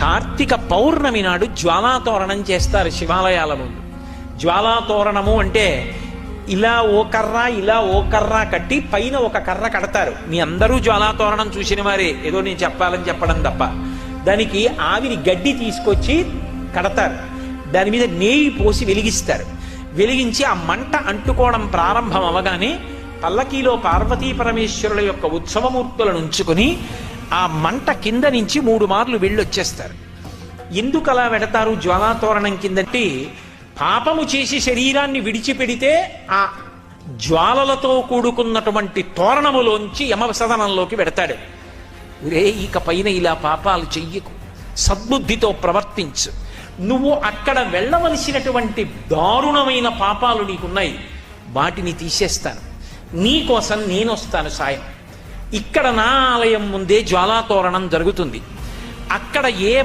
కార్తీక పౌర్ణమి నాడు జ్వాలాతోరణం చేస్తారు శివాలయాల ముందు. జ్వాలాతోరణము అంటే ఇలా ఓ కర్ర ఇలా ఓ కర్ర కట్టి పైన ఒక కర్ర కడతారు. మీ అందరూ జ్వాలాతోరణం చూసిన వారే. ఏదో నేను చెప్పాలని చెప్పడం తప్ప. దానికి ఆవిరి గడ్డి తీసుకొచ్చి కడతారు. దాని మీద నెయ్యి పోసి వెలిగిస్తారు. వెలిగించి ఆ మంట అంటుకోవడం ప్రారంభం అవగానే పల్లకీలో పార్వతీ పరమేశ్వరుల యొక్క ఉత్సవమూర్తులను ఉంచుకొని ఆ మంట కింద నుంచి మూడు మార్లు వెళ్ళొచ్చేస్తారు. ఎందుకు అలా వెడతారు జ్వాలాతోరణం కిందంటే పాపము చేసి శరీరాన్ని విడిచిపెడితే ఆ జ్వాలలతో కూడుకున్నటువంటి తోరణములోంచి యమసదనంలోకి పెడతాడు రే ఇక పైన ఇలా పాపాలు చెయ్యకు. సద్బుద్ధితో ప్రవర్తించు. నువ్వు అక్కడ వెళ్ళవలసినటువంటి దారుణమైన పాపాలు నీకున్నాయి. వాటిని తీసేస్తాను. నీకోసం నేనొస్తాను సాయం. ఇక్కడ నా ఆలయం ముందే జ్వాలాతోరణం జరుగుతుంది. అక్కడ ఏ